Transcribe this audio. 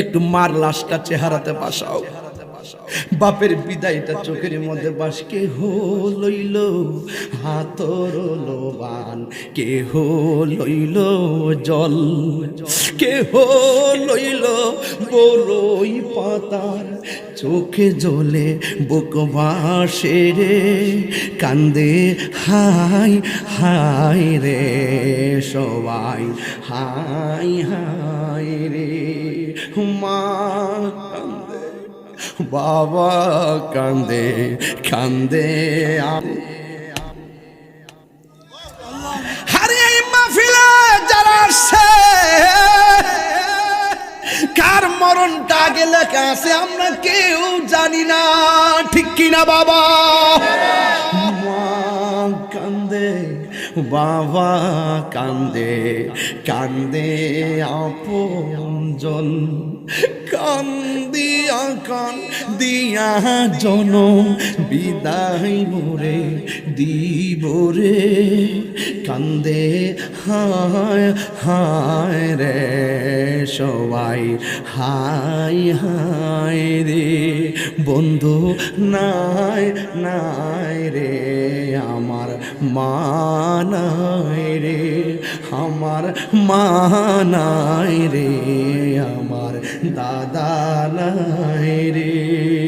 একটু মার লাশটা চেহারাতে বাসাও। বাপের বিদায়টা চোখের মধ্যে বাস কে লইল, হাতর লোবান কে লইল জল কে লইল বড়ই পাতার, চোখে জ্বলে বুক বাসে রে, কান্দে হাই হাই রে সবাই, হাই হাই রে, মা বাবা কান্দে কান্দে আরে মাহফিলে যারা আসছে, কার মরণটা আগে লেখা আমরা কেউ জানি না, ঠিক কিনা বাবা? কান্দে বাবা কান্দে কান্দে আপন কান্দিয়া কান দিয়া জনম, বিদায় মোরে দিব রে। কান্দে হায় হায় রে, সবাই হাই হায় রে। বন্ধু নাই নাই রে। আমার মা নাই রে আমার মা নাই রে আমার দাদা নাই রে।